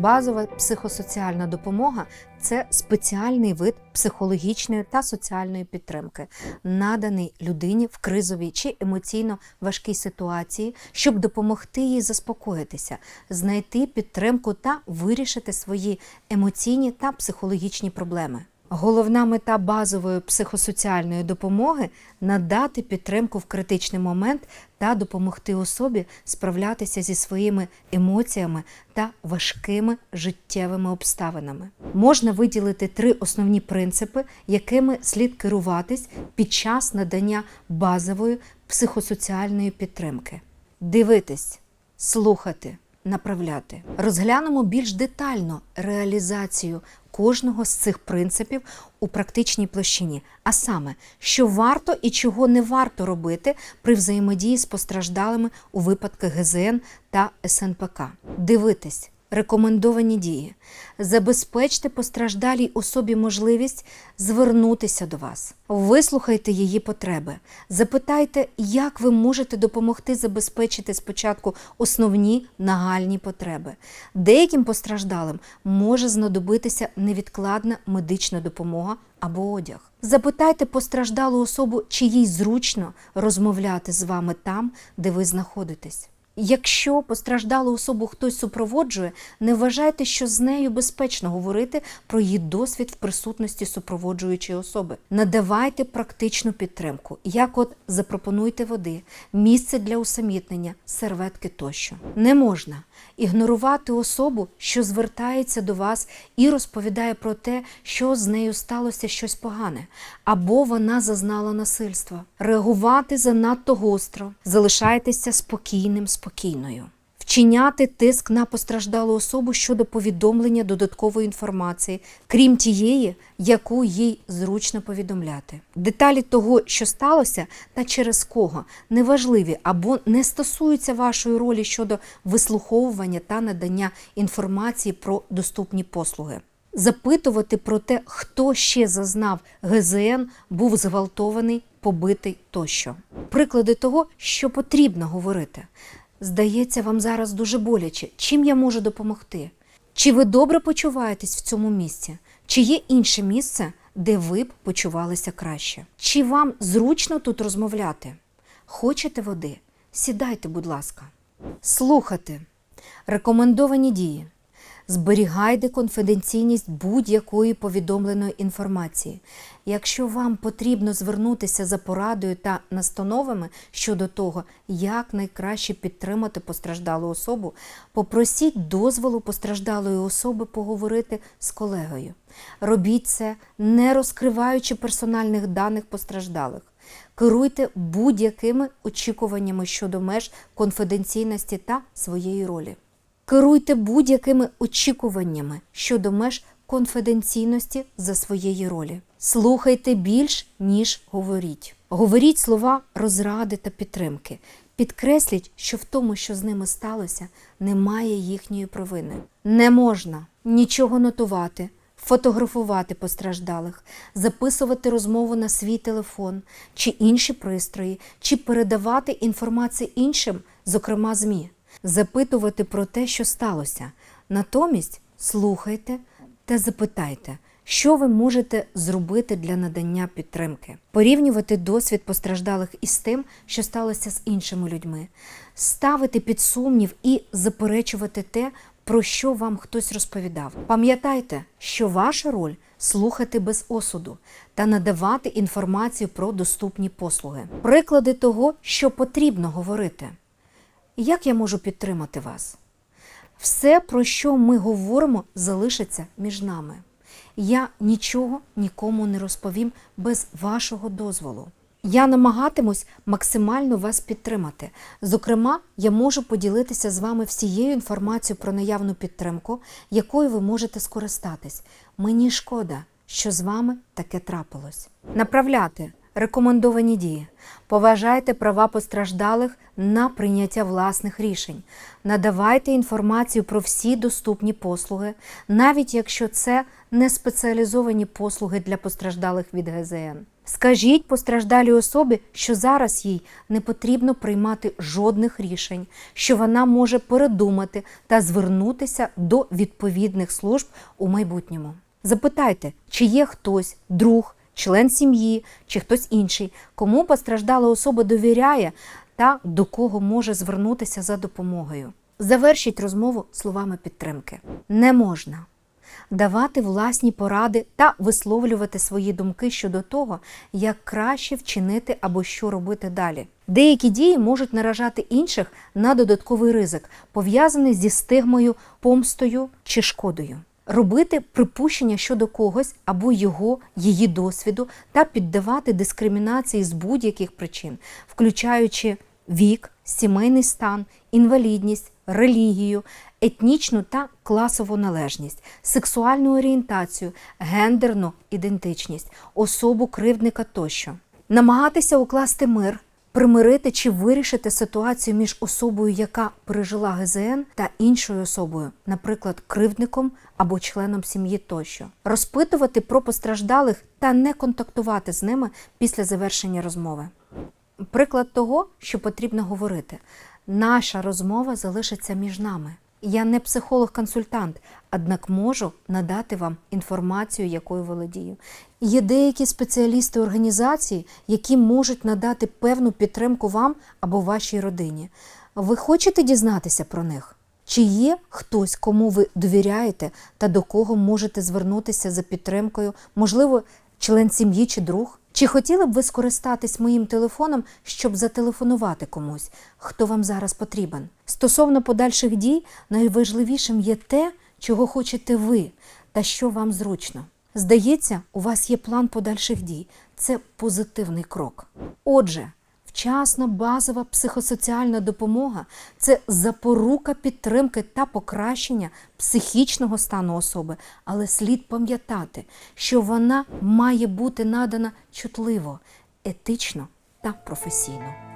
Базова психосоціальна допомога це спеціальний вид психологічної та соціальної підтримки, наданий людині в кризовій чи емоційно важкій ситуації, щоб допомогти їй заспокоїтися, знайти підтримку та вирішити свої емоційні та психологічні проблеми. Головна мета базової психосоціальної допомоги надати підтримку в критичний момент та допомогти особі справлятися зі своїми емоціями та важкими життєвими обставинами. Можна виділити три основні принципи, якими слід керуватись під час надання базової психосоціальної підтримки: дивитись, слухати. Направляти розглянемо більш детально реалізацію кожного з цих принципів у практичній площині, а саме, що варто і чого не варто робити при взаємодії з постраждалими у випадках ГЗН та СНПК. Дивитись. Рекомендовані дії. Забезпечте постраждалій особі можливість звернутися до вас. Вислухайте її потреби. Запитайте, як ви можете допомогти забезпечити спочатку основні нагальні потреби. Деяким постраждалим може знадобитися невідкладна медична допомога або одяг. Запитайте постраждалу особу, чи їй зручно розмовляти з вами там, де ви знаходитесь. Якщо постраждалу особу хтось супроводжує, не вважайте, що з нею безпечно говорити про її досвід в присутності супроводжуючої особи. Надавайте практичну підтримку, як от запропонуйте води, місце для усамітнення, серветки тощо. Не можна ігнорувати особу, що звертається до вас і розповідає про те, що з нею сталося щось погане, або вона зазнала насильства. Реагувати занадто гостро, залишайтеся спокійним, спокійною. Вчиняти тиск на постраждалу особу щодо повідомлення додаткової інформації, крім тієї, яку їй зручно повідомляти. Деталі того, що сталося та через кого, неважливі або не стосуються вашої ролі щодо вислуховування та надання інформації про доступні послуги. Запитувати про те, хто ще зазнав ГЗН, був зґвалтований, побитий тощо. Приклади того, що потрібно говорити. Здається, вам зараз дуже боляче. Чим я можу допомогти? Чи ви добре почуваєтесь в цьому місці? Чи є інше місце, де ви б почувалися краще? Чи вам зручно тут розмовляти? Хочете води? Сідайте, будь ласка. Слухати. Рекомендовані дії. Зберігайте конфіденційність будь-якої повідомленої інформації. Якщо вам потрібно звернутися за порадою та настановами щодо того, як найкраще підтримати постраждалу особу, попросіть дозволу постраждалої особи поговорити з колегою. Робіть це, не розкриваючи персональних даних постраждалих. Керуйте будь-якими очікуваннями щодо меж конфіденційності та своєї ролі. Керуйте будь-якими очікуваннями щодо меж конфіденційності за своєї ролі. Слухайте більш, ніж говоріть. Говоріть слова розради та підтримки. Підкресліть, що в тому, що з ними сталося, немає їхньої провини. Не можна нічого нотувати, фотографувати постраждалих, записувати розмову на свій телефон чи інші пристрої, чи передавати інформацію іншим, зокрема ЗМІ запитувати про те, що сталося. Натомість слухайте та запитайте, що ви можете зробити для надання підтримки, порівнювати досвід постраждалих із тим, що сталося з іншими людьми, ставити під сумнів і заперечувати те, про що вам хтось розповідав. Пам'ятайте, що ваша роль слухати без осуду та надавати інформацію про доступні послуги, приклади того, що потрібно говорити. Як я можу підтримати вас? Все, про що ми говоримо, залишиться між нами. Я нічого нікому не розповім без вашого дозволу. Я намагатимусь максимально вас підтримати. Зокрема, я можу поділитися з вами всією інформацією про наявну підтримку, якою ви можете скористатись. Мені шкода, що з вами таке трапилось. Направляти рекомендовані дії. Поважайте права постраждалих на прийняття власних рішень. Надавайте інформацію про всі доступні послуги, навіть якщо це не спеціалізовані послуги для постраждалих від ГЗН. Скажіть постраждалій особі, що зараз їй не потрібно приймати жодних рішень, що вона може передумати та звернутися до відповідних служб у майбутньому. Запитайте, чи є хтось, друг, член сім'ї чи хтось інший, кому постраждала особа довіряє та до кого може звернутися за допомогою. Завершіть розмову словами підтримки. Не можна давати власні поради та висловлювати свої думки щодо того, як краще вчинити або що робити далі. Деякі дії можуть наражати інших на додатковий ризик, пов'язаний зі стигмою, помстою чи шкодою. Робити припущення щодо когось або його, її досвіду та піддавати дискримінації з будь-яких причин, включаючи вік, сімейний стан, інвалідність, релігію, етнічну та класову належність, сексуальну орієнтацію, гендерну ідентичність, особу кривдника тощо. Намагатися укласти мир, примирити чи вирішити ситуацію між особою, яка пережила ГЗН, та іншою особою, наприклад, кривдником або членом сім'ї тощо, розпитувати про постраждалих та не контактувати з ними після завершення розмови. Приклад того, що потрібно говорити. Наша розмова залишиться між нами. Я не психолог-консультант, однак можу надати вам інформацію, якою володію. Є деякі спеціалісти організації, які можуть надати певну підтримку вам або вашій родині. Ви хочете дізнатися про них? Чи є хтось, кому ви довіряєте та до кого можете звернутися за підтримкою, можливо, член сім'ї чи друг? Чи хотіли б ви скористатись моїм телефоном, щоб зателефонувати комусь, хто вам зараз потрібен? Стосовно подальших дій, найважливішим є те, чого хочете ви та що вам зручно. Здається, у вас є план подальших дій. Це позитивний крок. Отже, вчасна базова психосоціальна допомога це запорука підтримки та покращення психічного стану особи, але слід пам'ятати, що вона має бути надана чутливо, етично та професійно.